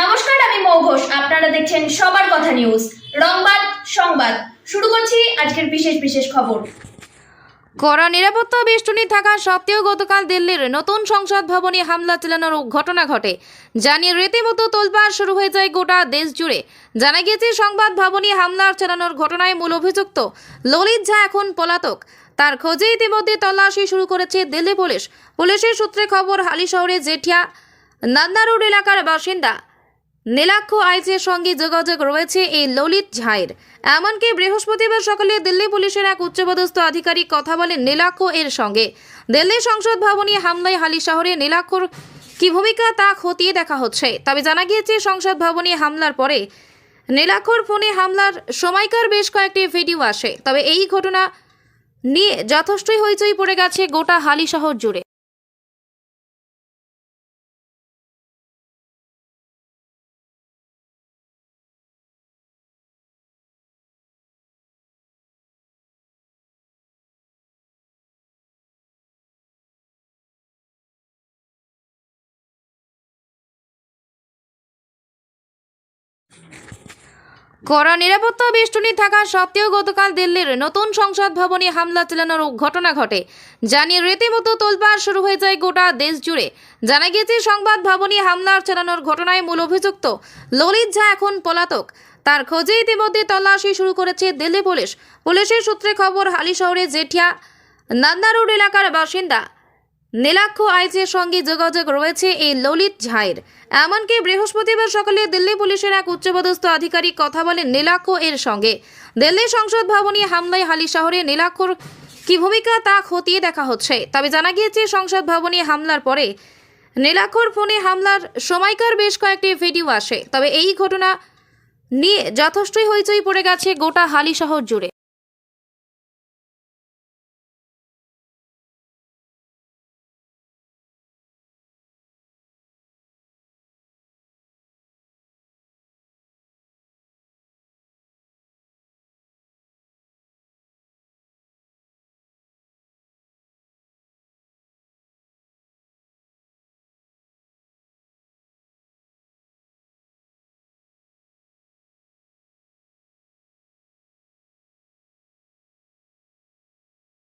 নমস্কার, আমি মৌ ঘোষ। আপনারা দেখছেন সবার কথা নিউজ, রংবাদ, সংবাদ। শুরু করছি আজকের বিশেষ বিশেষ খবর। কড়া নিরাপত্তা বেষ্টনী থাকা সত্ত্বেও গতকাল দিল্লির নতুন সংসদ ভবনে হামলা চালানোর ঘটনা ঘটে। জানিয়ে রীতিমতো তোলপাড় শুরু হয়ে যায় গোটা দেশ জুড়ে। জানা গিয়েছে, সংবাদ ভবনে হামলা চালানোর ঘটনায় মূল অভিযুক্ত ললিত ঝা এখন পলাতক। তার খোঁজে ইতিমধ্যে তল্লাশি শুরু করেছে দিল্লি পুলিশ। পুলিশের সূত্রে খবর হালি শহরে জেঠিয়া নান্না রোড এলাকার বাসিন্দা নীলাক্ষ আইচের সঙ্গে যোগাযোগ রয়েছে এই ললিত ঝায়ের এমনকি বৃহস্পতিবার সকালে দিল্লি পুলিশের এক উচ্চপদস্থ আধিকারিক কথা বলেন নীলাক্ষ এর সঙ্গে। দিল্লি সংসদ ভবনে হামলায় হালি শহরে নীলাক্ষর কি ভূমিকা তা খতিয়ে দেখা হচ্ছে, তবে জানা গিয়েছে সংসদ ভবনে হামলার পরে নীলাক্ষর ফোনে হামলার সময়কার বেশ কয়েকটি ভিডিও আসে, তবে এই ঘটনা নিয়ে যথেষ্টই হইচই পড়ে গেছে গোটা হালি শহর জুড়ে। কড়া নিরাপত্তা বেষ্টনী থাকা সত্ত্বেও গতকাল দিল্লির নতুন সংসদ ভবনে হামলা চালানোর ঘটনা ঘটে। জানিয়ে রীতিমতো তোলপাড় শুরু হয়ে যায় গোটা দেশ জুড়ে। জানা গিয়েছে, সংবাদ ভবনে হামলার চালানোর ঘটনায় মূল অভিযুক্ত ললিত ঝা এখন পলাতক। তার খোঁজে ইতিমধ্যে তল্লাশি শুরু করেছে দিল্লি পুলিশ। পুলিশের সূত্রে খবর হালি শহরে জেঠিয়া নান্না রোড এলাকার বাসিন্দা নীলাক্ষ আইচের সঙ্গে যোগাযোগ রয়েছে এই ললিত ঝায়ের এমনকি বৃহস্পতিবার সকালে দিল্লি পুলিশের এক উচ্চপদস্থ আধিকারিক কথা বলেন নীলাক্ষ এর সঙ্গে। দিল্লি সংসদ ভবনে হামলায় হালি শহরে নীলাক্ষর কি ভূমিকা তা খতিয়ে দেখা হচ্ছে, তবে জানা গিয়েছে সংসদ ভবনে হামলার পরে নীলাক্ষর ফোনে হামলার সময়কার বেশ কয়েকটি ভিডিও আসে, তবে এই ঘটনা নিয়ে যথেষ্টই হইচই পড়ে গেছে গোটা হালি শহর জুড়ে।